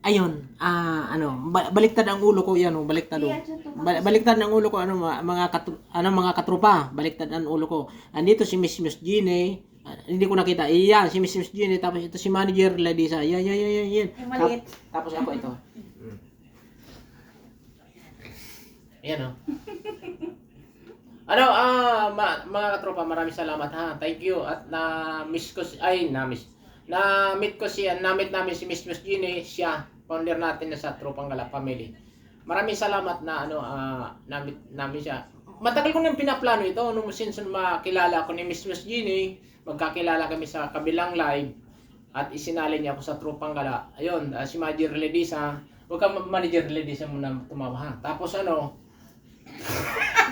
Ayun, ah ano, ba- baliktad ang ulo ko 'yan, oh, baliktad. Oh. Ba- baliktad ang ulo ko ano ma- mga katru- ano mga katrupa, baliktad ang ulo ko. Andito si Miss Miss Gine, ah, hindi ko nakita. Iyan si Miss Miss Gine tapos ito si manager Ladisa. Yan yan yan yan. yan. Yung maliit. Tap- tapos ako ito. Ayan oh. Ano, ah, ma- mga katropa, maraming salamat ha. Thank you. At na miss ko si, ay, na miss. Na meet ko siya, na meet namin si Miss Miss Gine, siya, founder natin na sa Tropang Gala Family. Maraming salamat na ano, ah, na meet namin siya. Matagal ko nang pinaplano ito nung since makilala ko ni Miss Miss Gine, magkakilala kami sa kabilang live at isinali niya ako sa Tropang Gala. Ayun, ah, si Manager Ledisa, Huwag ka ma- manager Ledisa muna tumawa ha. Tapos ano.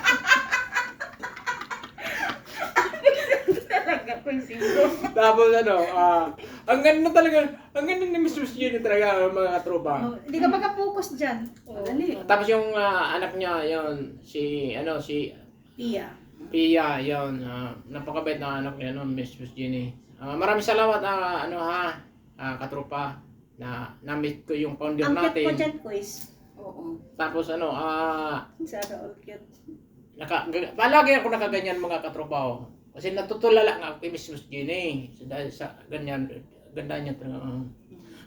Tapos ano, ah, ang ganda talaga, ang ganda ni Mr. Junior talaga mga katropa. Oh, Hindi ka makapokus dyan. Oh, dali. Tapos yung ah, anak niya, yon si, ano, si Pia. Pia, yon ah, napakabait na anak niya noon, Miss Miss Jenny. Ah, maraming salamat, ah, ano ha, ah, katropa, na na-meet ko yung founder Ang cute natin. mo dyan, quiz. Oo. Tapos ano, ah, Sana all cute. naka, g- palagi ako nakaganyan mga katropa ko. Kasi natutulala nga ako kay Miss Miss Jenny. Dahil sa ganyan, ganda niya talaga.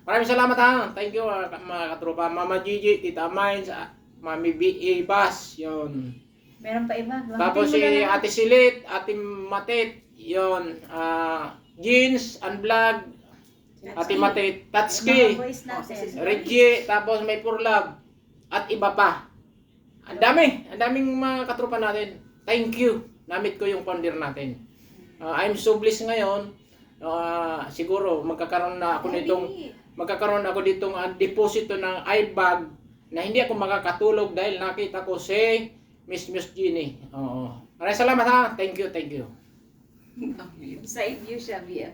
Maraming salamat ha. Thank you ah, mga katropa. Mama Gigi, Tita Mines, ah, Mami B.A. Bass, yun. Meron pa iba. Banggitin Tapos si lang. Ate Silit, Ate Matit, yun. ah Jeans, Unvlog, Ate Matit, Tatski. Reggie, tapos may Purlab, at iba pa. Ang dami, ang daming mga katropa natin. Thank you. Namit ko yung founder natin. Ah, I'm so blessed ngayon. Ah, siguro magkakaroon na ako nitong magkakaroon ako ditong ah, deposito ng iBag na hindi ako makakatulog dahil nakita ko si Miss Miss Jeannie. Oo. Maraming salamat ha. Thank you, thank you. Side view siya, Bia.